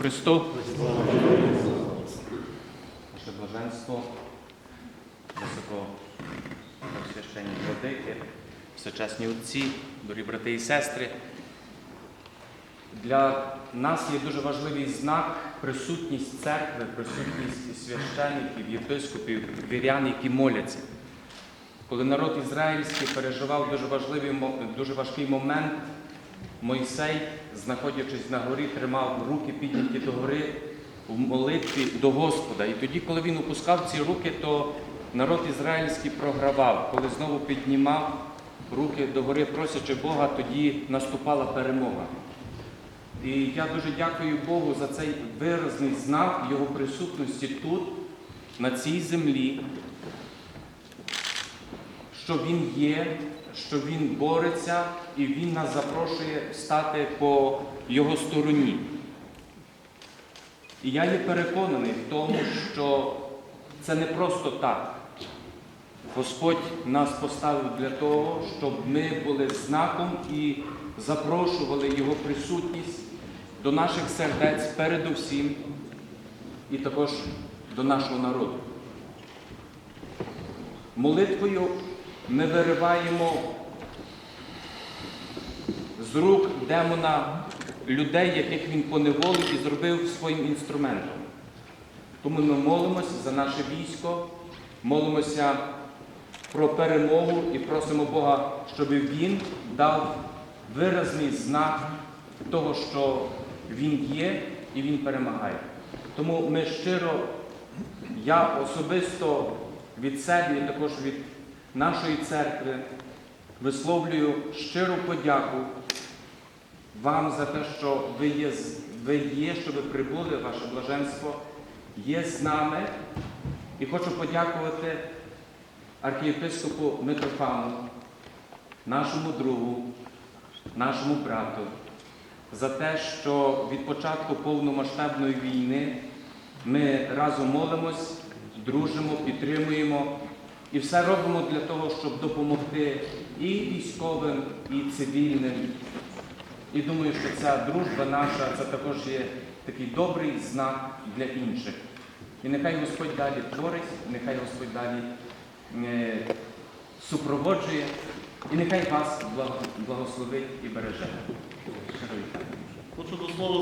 Христу. Ваше блаженство, високосвященні владики, всечесні отці, дорогі брати і сестри. Для нас є дуже важливий знак присутність церкви, присутність священників, єпископів, вірян, які моляться. Коли народ ізраїльський переживав дуже важливий, дуже важкий момент, Мойсей, знаходячись на горі, тримав руки підняті до гори в молитві до Господа. І тоді, коли він опускав ці руки, то народ ізраїльський програвав. Коли знову піднімав руки до гори, просячи Бога, тоді наступала перемога. І я дуже дякую Богу за цей виразний знак Його присутності тут, на цій землі, що Він є, що Він бореться і Він нас запрошує стати по Його стороні. І я є переконаний в тому, що це не просто так. Господь нас поставив для того, щоб ми були знаком і запрошували Його присутність до наших сердець передусім і також до нашого народу. Молитвою ми вириваємо з рук демона людей, яких він поневолив і зробив своїм інструментом. Тому ми молимося за наше військо, молимося про перемогу і просимо Бога, щоб Він дав виразний знак того, що Він є і Він перемагає. Тому ми щиро, я особисто від себе і також від нашої церкви висловлюю щиру подяку вам за те, що ви є, ви є, що ви прибули, ваше блаженство є з нами. І хочу подякувати архієпископу Митрофану, нашому другу, нашому брату, за те, що від початку повномасштабної війни ми разом молимось, дружимо, підтримуємо і все робимо для того, щоб допомогти і військовим, і цивільним. І думаю, що ця дружба наша це також є такий добрий знак для інших. І нехай Господь далі творить, нехай Господь далі е, супроводжує, і нехай вас благословить і береже. Хочу до слова